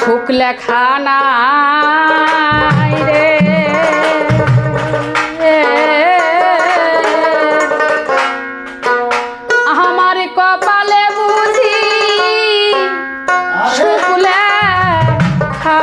শুকলে খানাই রে। আমার কপালে বুঝি শুকলে খা